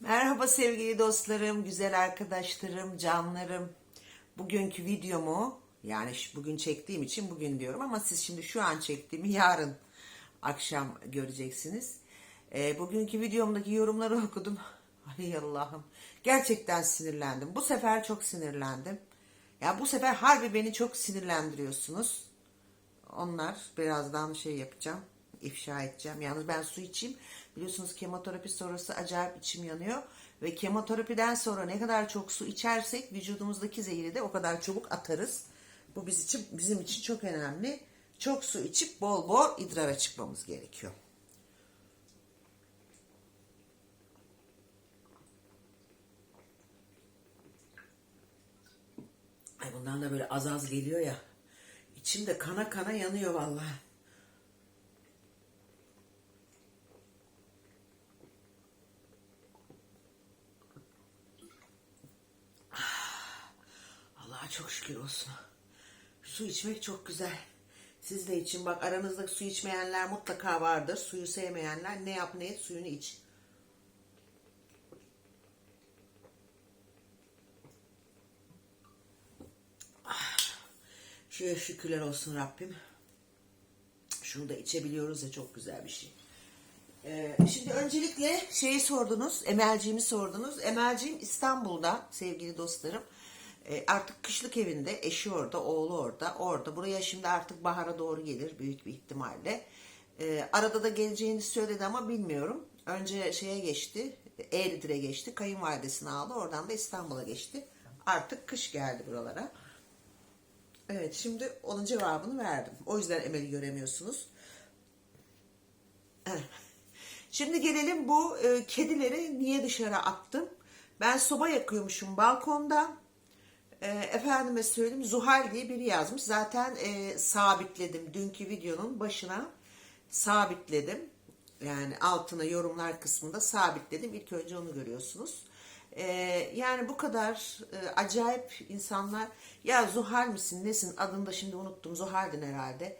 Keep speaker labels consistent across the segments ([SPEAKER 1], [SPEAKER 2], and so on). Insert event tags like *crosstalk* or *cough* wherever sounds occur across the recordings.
[SPEAKER 1] Merhaba sevgili dostlarım, güzel arkadaşlarım, canlarım. Bugünkü videomu yani bugün çektiğim için bugün diyorum ama siz şimdi şu an çektiğimi yarın akşam göreceksiniz. Ee, bugünkü videomdaki yorumları *laughs* okudum. Ay Allah'ım. Gerçekten sinirlendim. Bu sefer çok sinirlendim. Ya bu sefer harbi beni çok sinirlendiriyorsunuz. Onlar birazdan şey yapacağım. ifşa edeceğim. Yalnız ben su içeyim. Biliyorsunuz kemoterapi sonrası acayip içim yanıyor. Ve kemoterapiden sonra ne kadar çok su içersek vücudumuzdaki zehri de o kadar çabuk atarız. Bu biz için, bizim için çok önemli. Çok su içip bol bol idrara çıkmamız gerekiyor. Ay bundan da böyle az az geliyor ya. İçimde kana kana yanıyor vallahi. Çok şükür olsun. Su içmek çok güzel. Siz de için bak aranızda su içmeyenler mutlaka vardır. Suyu sevmeyenler ne yap ne et suyunu iç. Şöyle şükürler olsun Rabbim. Şunu da içebiliyoruz ya çok güzel bir şey. Ee, şimdi öncelikle şeyi sordunuz, Emelciğimi sordunuz. Emelciğim İstanbul'da sevgili dostlarım. Ee, artık kışlık evinde, eşi orada, oğlu orada, orada. Buraya şimdi artık bahara doğru gelir büyük bir ihtimalle. Ee, arada da geleceğini söyledi ama bilmiyorum. Önce şeye geçti, Eğridir'e geçti, kayınvalidesini aldı. Oradan da İstanbul'a geçti. Artık kış geldi buralara. Evet şimdi onun cevabını verdim. O yüzden Emel'i göremiyorsunuz. Şimdi gelelim bu e, kedileri niye dışarı attım? Ben soba yakıyormuşum balkonda. E, efendime söyleyeyim Zuhal diye biri yazmış. Zaten e, sabitledim. Dünkü videonun başına sabitledim. Yani altına yorumlar kısmında sabitledim. İlk önce onu görüyorsunuz. E, yani bu kadar e, acayip insanlar ya Zuhal misin nesin adını da şimdi unuttum Zuhal'din herhalde.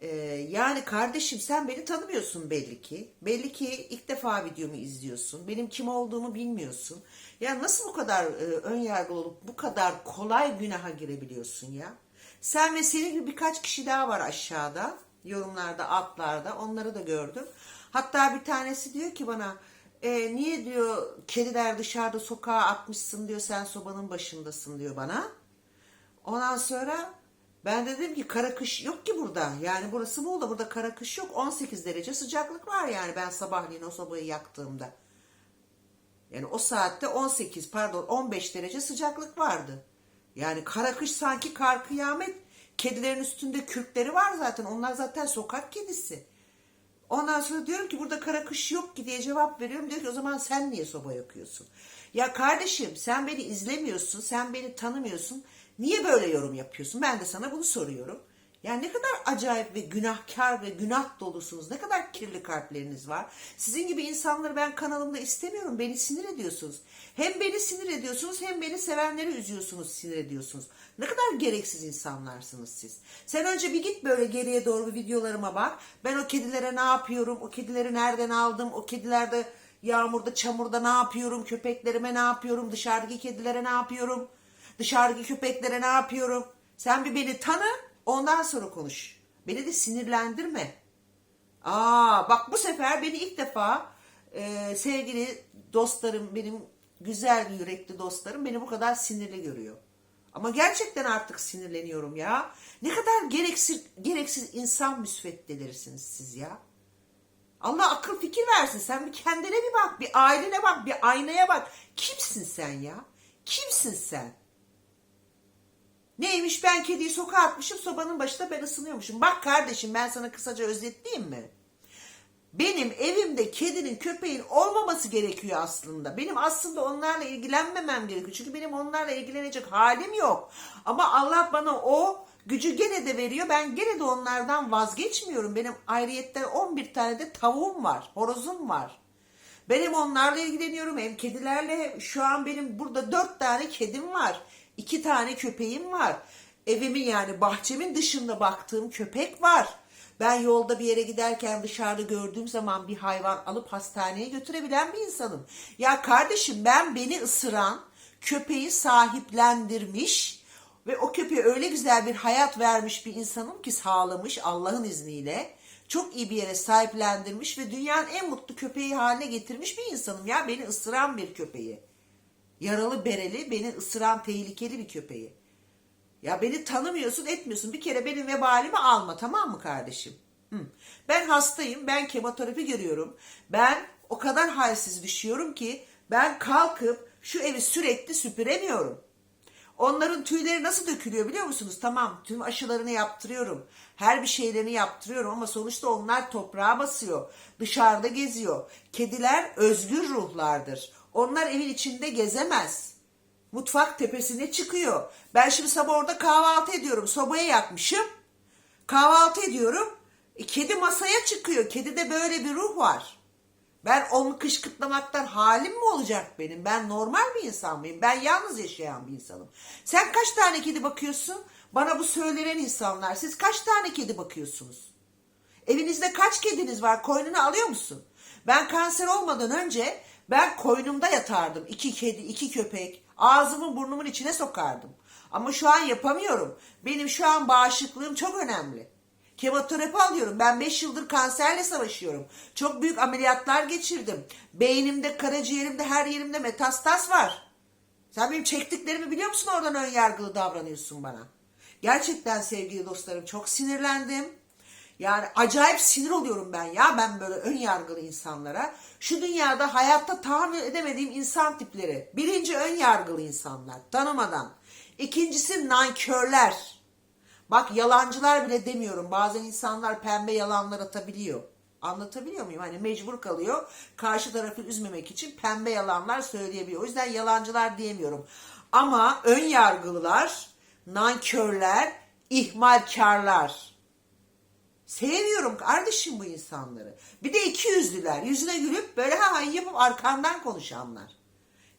[SPEAKER 1] Ee, yani kardeşim sen beni tanımıyorsun belli ki. Belli ki ilk defa videomu izliyorsun. Benim kim olduğumu bilmiyorsun. Ya nasıl bu kadar e, ön yargılı olup bu kadar kolay günaha girebiliyorsun ya? Sen ve senin gibi birkaç kişi daha var aşağıda. Yorumlarda, altlarda. Onları da gördüm. Hatta bir tanesi diyor ki bana "E, niye diyor kediler dışarıda sokağa atmışsın diyor sen sobanın başındasın diyor bana. Ondan sonra ben de dedim ki kara kış yok ki burada. Yani burası Muğla burada kara kış yok. 18 derece sıcaklık var yani ben sabahleyin o sobayı yaktığımda. Yani o saatte 18 pardon 15 derece sıcaklık vardı. Yani kara kış sanki kar kıyamet. Kedilerin üstünde kürkleri var zaten. Onlar zaten sokak kedisi. Ondan sonra diyorum ki burada kara kış yok ki diye cevap veriyorum. Diyor ki o zaman sen niye soba yakıyorsun? Ya kardeşim sen beni izlemiyorsun, sen beni tanımıyorsun. Niye böyle yorum yapıyorsun? Ben de sana bunu soruyorum. Yani ne kadar acayip ve günahkar ve günah dolusunuz. Ne kadar kirli kalpleriniz var. Sizin gibi insanları ben kanalımda istemiyorum. Beni sinir ediyorsunuz. Hem beni sinir ediyorsunuz hem beni sevenleri üzüyorsunuz, sinir ediyorsunuz. Ne kadar gereksiz insanlarsınız siz. Sen önce bir git böyle geriye doğru videolarıma bak. Ben o kedilere ne yapıyorum? O kedileri nereden aldım? O kedilerde yağmurda, çamurda ne yapıyorum? Köpeklerime ne yapıyorum? Dışarıdaki kedilere ne yapıyorum? Dışarıdaki köpeklere ne yapıyorum? Sen bir beni tanı, ondan sonra konuş. Beni de sinirlendirme. Aa, bak bu sefer beni ilk defa e, sevgili dostlarım, benim güzel yürekli dostlarım beni bu kadar sinirli görüyor. Ama gerçekten artık sinirleniyorum ya. Ne kadar gereksiz, gereksiz insan müsveddelerisiniz siz ya. Allah akıl fikir versin. Sen bir kendine bir bak, bir ailene bak, bir aynaya bak. Kimsin sen ya? Kimsin sen? Neymiş ben kediyi sokağa atmışım sobanın başında ben ısınıyormuşum. Bak kardeşim ben sana kısaca özetleyeyim mi? Benim evimde kedinin köpeğin olmaması gerekiyor aslında. Benim aslında onlarla ilgilenmemem gerekiyor. Çünkü benim onlarla ilgilenecek halim yok. Ama Allah bana o gücü gene de veriyor. Ben gene de onlardan vazgeçmiyorum. Benim ayrıyetten 11 tane de tavuğum var. Horozum var. Benim onlarla ilgileniyorum. Hem kedilerle şu an benim burada 4 tane kedim var. 2 tane köpeğim var. Evimin yani bahçemin dışında baktığım köpek var. Ben yolda bir yere giderken dışarıda gördüğüm zaman bir hayvan alıp hastaneye götürebilen bir insanım. Ya kardeşim ben beni ısıran köpeği sahiplendirmiş ve o köpeğe öyle güzel bir hayat vermiş bir insanım ki sağlamış Allah'ın izniyle. Çok iyi bir yere sahiplendirmiş ve dünyanın en mutlu köpeği haline getirmiş bir insanım ya beni ısıran bir köpeği. Yaralı bereli beni ısıran tehlikeli bir köpeği. Ya beni tanımıyorsun etmiyorsun. Bir kere benim vebalimi alma tamam mı kardeşim? Hı. Ben hastayım. Ben kemoterapi görüyorum. Ben o kadar halsiz düşüyorum ki ben kalkıp şu evi sürekli süpüremiyorum. Onların tüyleri nasıl dökülüyor biliyor musunuz? Tamam tüm aşılarını yaptırıyorum. Her bir şeylerini yaptırıyorum ama sonuçta onlar toprağa basıyor. Dışarıda geziyor. Kediler özgür ruhlardır. Onlar evin içinde gezemez. Mutfak tepesine çıkıyor. Ben şimdi sabah orada kahvaltı ediyorum. Sobaya yakmışım. Kahvaltı ediyorum. E, kedi masaya çıkıyor. Kedide böyle bir ruh var. Ben onu kışkırtlamaktan halim mi olacak benim? Ben normal bir insan mıyım? Ben yalnız yaşayan bir insanım. Sen kaç tane kedi bakıyorsun? Bana bu söylenen insanlar. Siz kaç tane kedi bakıyorsunuz? Evinizde kaç kediniz var? Koynuna alıyor musun? Ben kanser olmadan önce ben koynumda yatardım. İki kedi, iki köpek. Ağzımı burnumun içine sokardım. Ama şu an yapamıyorum. Benim şu an bağışıklığım çok önemli. Kemoterapi alıyorum. Ben 5 yıldır kanserle savaşıyorum. Çok büyük ameliyatlar geçirdim. Beynimde, karaciğerimde, her yerimde metastas var. Sen benim çektiklerimi biliyor musun oradan ön yargılı davranıyorsun bana. Gerçekten sevgili dostlarım çok sinirlendim. Yani acayip sinir oluyorum ben ya ben böyle ön yargılı insanlara. Şu dünyada hayatta tahammül edemediğim insan tipleri. Birinci ön yargılı insanlar tanımadan. İkincisi nankörler. Bak yalancılar bile demiyorum. Bazen insanlar pembe yalanlar atabiliyor. Anlatabiliyor muyum? Hani mecbur kalıyor. Karşı tarafı üzmemek için pembe yalanlar söyleyebiliyor. O yüzden yalancılar diyemiyorum. Ama ön yargılılar, nankörler, ihmalkarlar. Sevmiyorum kardeşim bu insanları. Bir de iki yüzlüler. Yüzüne gülüp böyle ha yapıp arkandan konuşanlar.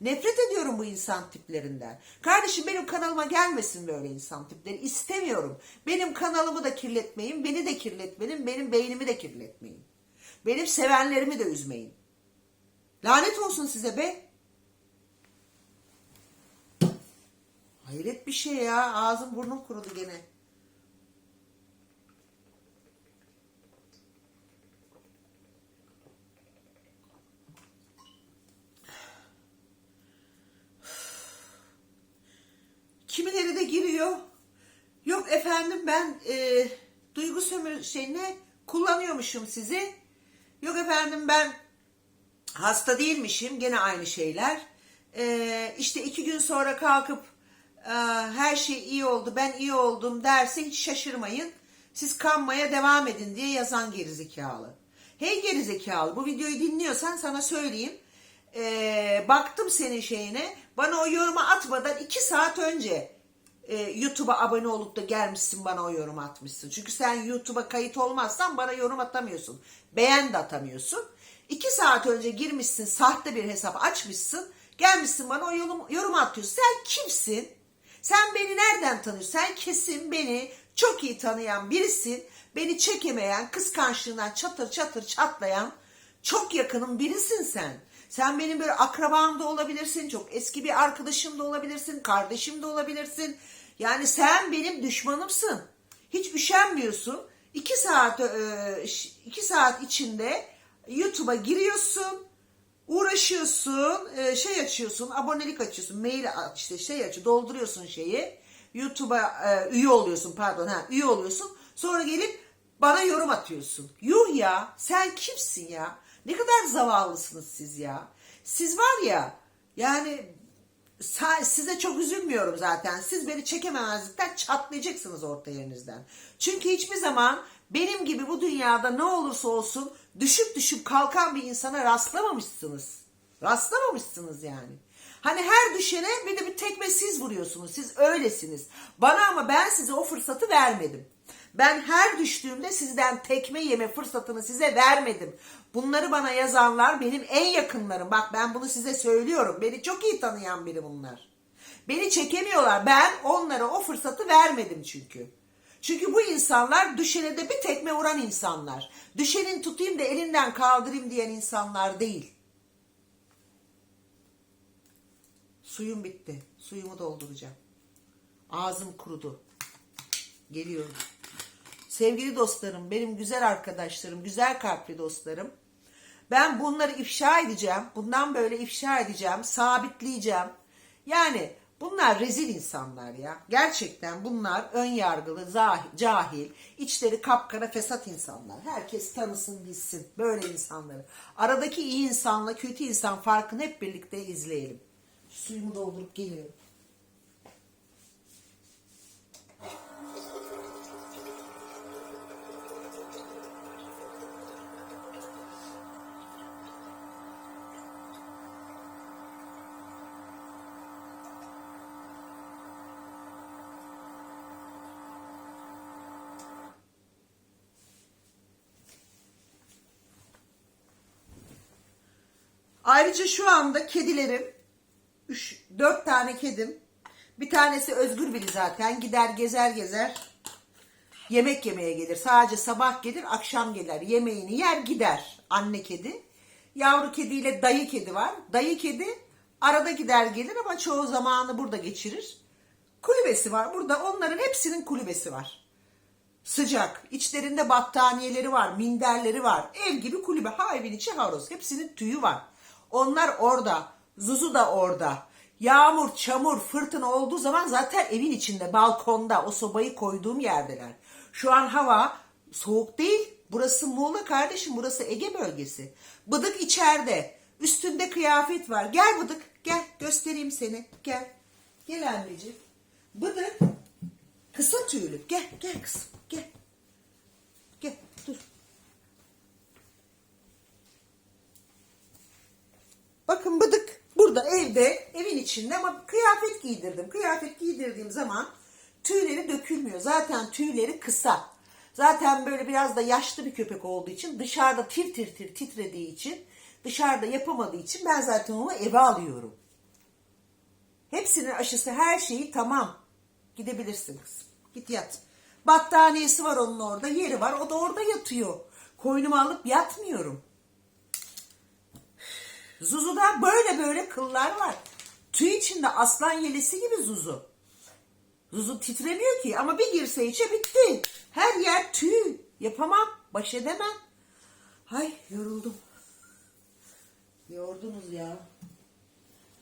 [SPEAKER 1] Nefret ediyorum bu insan tiplerinden. Kardeşim benim kanalıma gelmesin böyle insan tipleri. İstemiyorum. Benim kanalımı da kirletmeyin, beni de kirletmeyin, benim beynimi de kirletmeyin. Benim sevenlerimi de üzmeyin. Lanet olsun size be. Hayret bir şey ya. Ağzım burnum kurudu gene. Kimileri de giriyor. Yok efendim ben e, duygu sömürü şeyine kullanıyormuşum sizi. Yok efendim ben hasta değilmişim. Gene aynı şeyler. E, işte iki gün sonra kalkıp e, her şey iyi oldu ben iyi oldum derse hiç şaşırmayın. Siz kanmaya devam edin diye yazan gerizekalı. Hey gerizekalı bu videoyu dinliyorsan sana söyleyeyim. Ee, baktım senin şeyine. Bana o yorumu atmadan iki saat önce e, YouTube'a abone olup da gelmişsin bana o yorumu atmışsın. Çünkü sen YouTube'a kayıt olmazsan bana yorum atamıyorsun. Beğen de atamıyorsun. İki saat önce girmişsin sahte bir hesap açmışsın. Gelmişsin bana o yorum, yorumu atıyorsun. Sen kimsin? Sen beni nereden tanıyorsun? Sen kesin beni çok iyi tanıyan birisin. Beni çekemeyen, kıskançlığından çatır çatır çatlayan çok yakınım birisin sen. Sen benim böyle akrabam da olabilirsin, çok eski bir arkadaşım da olabilirsin, kardeşim de olabilirsin. Yani sen benim düşmanımsın. Hiç üşenmiyorsun. İki saat, e, iki saat içinde YouTube'a giriyorsun, uğraşıyorsun, e, şey açıyorsun, abonelik açıyorsun, mail aç- işte şey aç, dolduruyorsun şeyi. YouTube'a e, üye oluyorsun pardon ha üye oluyorsun. Sonra gelip bana yorum atıyorsun. Yuh ya sen kimsin ya? Ne kadar zavallısınız siz ya. Siz var ya yani size çok üzülmüyorum zaten. Siz beni çekememezlikten çatlayacaksınız orta yerinizden. Çünkü hiçbir zaman benim gibi bu dünyada ne olursa olsun düşüp düşüp kalkan bir insana rastlamamışsınız. Rastlamamışsınız yani. Hani her düşene bir de bir tekme siz vuruyorsunuz. Siz öylesiniz. Bana ama ben size o fırsatı vermedim. Ben her düştüğümde sizden tekme yeme fırsatını size vermedim. Bunları bana yazanlar benim en yakınlarım. Bak ben bunu size söylüyorum. Beni çok iyi tanıyan biri bunlar. Beni çekemiyorlar. Ben onlara o fırsatı vermedim çünkü. Çünkü bu insanlar düşene de bir tekme vuran insanlar. Düşenin tutayım da elinden kaldırayım diyen insanlar değil. Suyum bitti. Suyumu dolduracağım. Ağzım kurudu. Geliyorum. Sevgili dostlarım, benim güzel arkadaşlarım, güzel kalpli dostlarım. Ben bunları ifşa edeceğim. Bundan böyle ifşa edeceğim, sabitleyeceğim. Yani bunlar rezil insanlar ya. Gerçekten bunlar ön yargılı, cahil, içleri kapkara fesat insanlar. Herkes tanısın, bilsin böyle insanları. Aradaki iyi insanla kötü insan farkını hep birlikte izleyelim. Suyumu doldurup geliyorum. Ayrıca şu anda kedilerim, 3 4 tane kedim. Bir tanesi Özgür Bili zaten. Gider gezer gezer. Yemek yemeye gelir. Sadece sabah gelir, akşam gelir. Yemeğini yer gider. Anne kedi. Yavru kediyle dayı kedi var. Dayı kedi arada gider gelir ama çoğu zamanı burada geçirir. Kulübesi var. Burada onların hepsinin kulübesi var. Sıcak. İçlerinde battaniyeleri var, minderleri var. Ev gibi kulübe. Ha evin içi havuz. Hepsinin tüyü var. Onlar orada. Zuzu da orada. Yağmur, çamur, fırtına olduğu zaman zaten evin içinde, balkonda, o sobayı koyduğum yerdeler. Şu an hava soğuk değil. Burası Muğla kardeşim, burası Ege bölgesi. Bıdık içeride. Üstünde kıyafet var. Gel Bıdık, gel göstereyim seni. Gel. Gel anneciğim. Bıdık Kısa tüylü. Gel gel kızım gel dur. Bakın bıdık burada evde evin içinde ama kıyafet giydirdim. Kıyafet giydirdiğim zaman tüyleri dökülmüyor. Zaten tüyleri kısa. Zaten böyle biraz da yaşlı bir köpek olduğu için dışarıda tir tir tir titrediği için dışarıda yapamadığı için ben zaten onu eve alıyorum. Hepsinin aşısı her şeyi tamam. Gidebilirsin kızım. Git yat. Battaniyesi var onun orada. Yeri var. O da orada yatıyor. Koynuma alıp yatmıyorum. Zuzu'da böyle böyle kıllar var. Tüy içinde aslan yelesi gibi Zuzu. Zuzu titremiyor ki ama bir girse içe bitti. Her yer tüy. Yapamam. Baş edemem. Ay yoruldum. Yordunuz ya.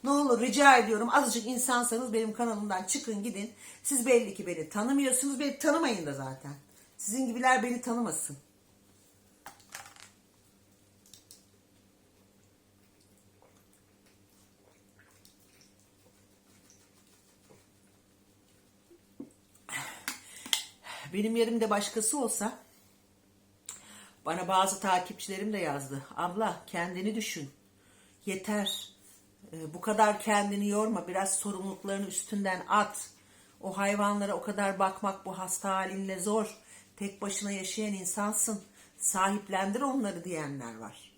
[SPEAKER 1] Ne olur rica ediyorum azıcık insansanız benim kanalımdan çıkın gidin. Siz belli ki beni tanımıyorsunuz. Beni tanımayın da zaten. Sizin gibiler beni tanımasın. Benim yerimde başkası olsa bana bazı takipçilerim de yazdı. Abla kendini düşün. Yeter. Ee, Bu kadar kendini yorma. Biraz sorumluluklarını üstünden at. O hayvanlara o kadar bakmak bu hasta halinle zor. Tek başına yaşayan insansın. Sahiplendir onları diyenler var.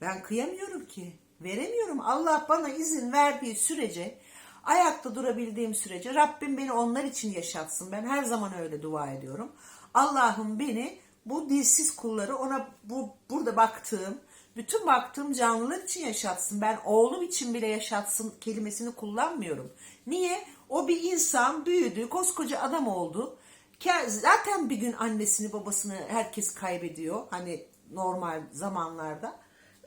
[SPEAKER 1] Ben kıyamıyorum ki. Veremiyorum. Allah bana izin verdiği sürece, ayakta durabildiğim sürece Rabbim beni onlar için yaşatsın. Ben her zaman öyle dua ediyorum. Allah'ım beni bu dilsiz kulları ona bu burada baktığım, bütün baktığım canlılar için yaşatsın. Ben oğlum için bile yaşatsın kelimesini kullanmıyorum. Niye? O bir insan büyüdü, koskoca adam oldu. Zaten bir gün annesini babasını herkes kaybediyor. Hani normal zamanlarda.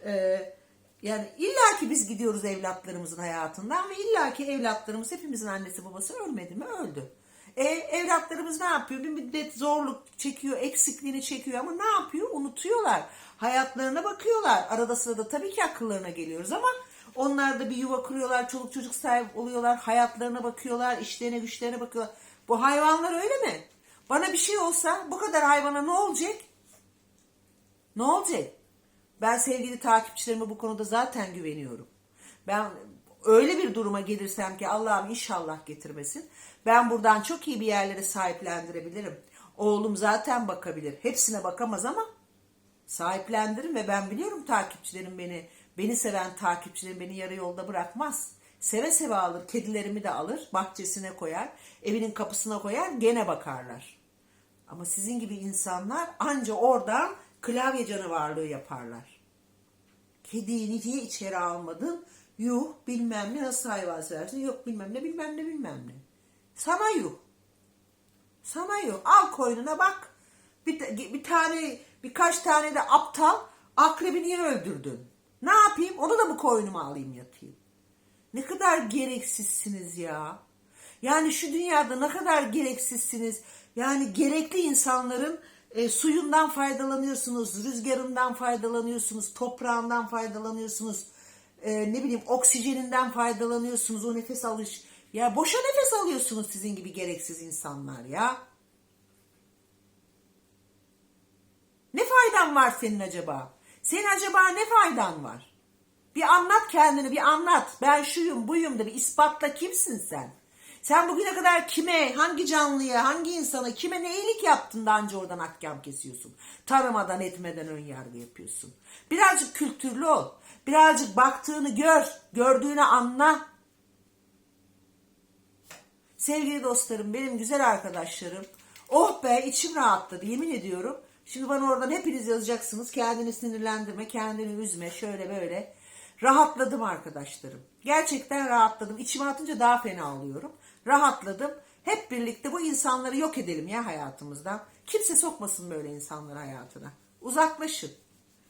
[SPEAKER 1] Ee, yani illaki biz gidiyoruz evlatlarımızın hayatından ve illaki evlatlarımız hepimizin annesi babası ölmedi mi? Öldü. E, evlatlarımız ne yapıyor? Bir müddet zorluk çekiyor, eksikliğini çekiyor ama ne yapıyor? Unutuyorlar. Hayatlarına bakıyorlar. Arada sırada tabii ki akıllarına geliyoruz ama onlar da bir yuva kuruyorlar, çoluk çocuk sahip oluyorlar, hayatlarına bakıyorlar, işlerine güçlerine bakıyorlar. Bu hayvanlar öyle mi? Bana bir şey olsa bu kadar hayvana ne olacak? Ne olacak? Ben sevgili takipçilerime bu konuda zaten güveniyorum. Ben öyle bir duruma gelirsem ki Allah'ım inşallah getirmesin. Ben buradan çok iyi bir yerlere sahiplendirebilirim. Oğlum zaten bakabilir. Hepsine bakamaz ama sahiplendiririm ve ben biliyorum takipçilerim beni, beni seven takipçilerim beni yarı yolda bırakmaz. Seve seve alır. Kedilerimi de alır. Bahçesine koyar. Evinin kapısına koyar. Gene bakarlar. Ama sizin gibi insanlar anca oradan klavye canavarlığı yaparlar. Kediyi niye içeri almadın? Yuh bilmem ne nasıl hayvan seversin. Yok bilmem ne bilmem ne bilmem ne. Sana yuh. Sana yuh. Al koynuna bak. Bir, bir tane birkaç tane de aptal akrebi niye öldürdün? Ne yapayım? Onu da mı koynuma alayım yatayım? Ne kadar gereksizsiniz ya. Yani şu dünyada ne kadar gereksizsiniz. Yani gerekli insanların e, suyundan faydalanıyorsunuz, rüzgarından faydalanıyorsunuz, toprağından faydalanıyorsunuz. e, ne bileyim oksijeninden faydalanıyorsunuz. O nefes alış. Ya boşa nefes alıyorsunuz sizin gibi gereksiz insanlar ya. Ne faydan var senin acaba? Senin acaba ne faydan var? Bir anlat kendini bir anlat. Ben şuyum buyum da bir ispatla kimsin sen? Sen bugüne kadar kime, hangi canlıya, hangi insana, kime ne iyilik yaptın da anca oradan ahkam kesiyorsun. Tanımadan etmeden ön yargı yapıyorsun. Birazcık kültürlü ol. Birazcık baktığını gör, gördüğünü anla. Sevgili dostlarım, benim güzel arkadaşlarım. Oh be içim rahatladı yemin ediyorum. Şimdi bana oradan hepiniz yazacaksınız. Kendini sinirlendirme, kendini üzme, şöyle böyle. Rahatladım arkadaşlarım. Gerçekten rahatladım. İçime atınca daha fena oluyorum. Rahatladım. Hep birlikte bu insanları yok edelim ya hayatımızdan. Kimse sokmasın böyle insanları hayatına. Uzaklaşın.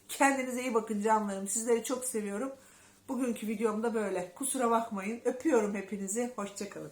[SPEAKER 1] Kendinize iyi bakın canlarım. Sizleri çok seviyorum. Bugünkü videom da böyle. Kusura bakmayın. Öpüyorum hepinizi. Hoşçakalın.